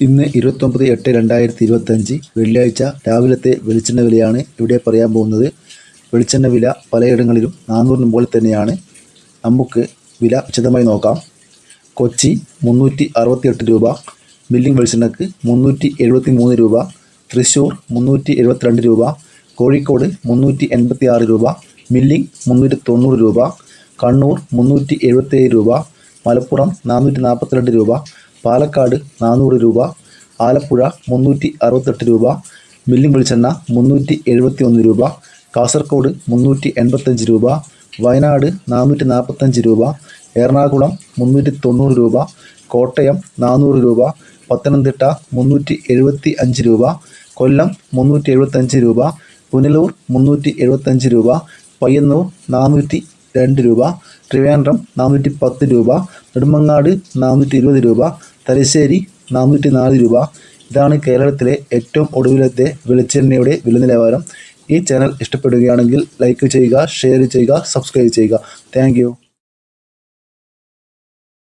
ഇന്ന് ഇരുപത്തൊമ്പത് എട്ട് രണ്ടായിരത്തി ഇരുപത്തഞ്ച് വെള്ളിയാഴ്ച രാവിലത്തെ വെളിച്ചെണ്ണ വിലയാണ് ഇവിടെ പറയാൻ പോകുന്നത്. വെളിച്ചെണ്ണ വില പലയിടങ്ങളിലും നാനൂറിന് മുകളിൽ തന്നെയാണ്. നമുക്ക് വില വിശദമായി നോക്കാം. കൊച്ചി മുന്നൂറ്റി അറുപത്തിയെട്ട് രൂപ മില്ലിംഗ് വെളിച്ചെണ്ണക്ക് മുന്നൂറ്റി എഴുപത്തി മൂന്ന് രൂപ തൃശ്ശൂർ മുന്നൂറ്റി എഴുപത്തിരണ്ട് രൂപ കോഴിക്കോട് മുന്നൂറ്റി എൺപത്തി ആറ് രൂപ മില്ലിംഗ് മുന്നൂറ്റി തൊണ്ണൂറ് രൂപ കണ്ണൂർ മുന്നൂറ്റി എഴുപത്തേഴ് രൂപ മലപ്പുറം നാനൂറ്റി നാൽപ്പത്തിരണ്ട് രൂപ പാലക്കാട് നാനൂറ് രൂപ ആലപ്പുഴ മുന്നൂറ്റി അറുപത്തെട്ട് രൂപ മില്ലിംഗ് വെളിച്ചെണ്ണ മുന്നൂറ്റി എഴുപത്തി ഒന്ന് രൂപ കാസർഗോഡ് മുന്നൂറ്റി എൺപത്തഞ്ച് രൂപ വയനാട് നാനൂറ്റി നാൽപ്പത്തഞ്ച് രൂപ എറണാകുളം മുന്നൂറ്റി തൊണ്ണൂറ് രൂപ കോട്ടയം നാനൂറ് രൂപ പത്തനംതിട്ട മുന്നൂറ്റി എഴുപത്തി അഞ്ച് രൂപ കൊല്ലം മുന്നൂറ്റി എഴുപത്തഞ്ച് രൂപ പുനലൂർ മുന്നൂറ്റി എഴുപത്തഞ്ച് രൂപ പയ്യന്നൂർ നാനൂറ്റി രണ്ട് രൂപ ട്രിവാൻഡ്രം നാനൂറ്റി പത്ത് രൂപ നെടുമങ്ങാട് നാനൂറ്റി ഇരുപത് രൂപ തലശ്ശേരി നാനൂറ്റി നാല് രൂപ. ഇതാണ് കേരളത്തിലെ ഏറ്റവും ഒടുവിലത്തെ വെളിച്ചെണ്ണയുടെ വില നിലവാരം ഈ ചാനൽ ഇഷ്ടപ്പെടുകയാണെങ്കിൽ ലൈക്ക് ചെയ്യുക ഷെയർ ചെയ്യുക സബ്സ്ക്രൈബ് ചെയ്യുക. താങ്ക്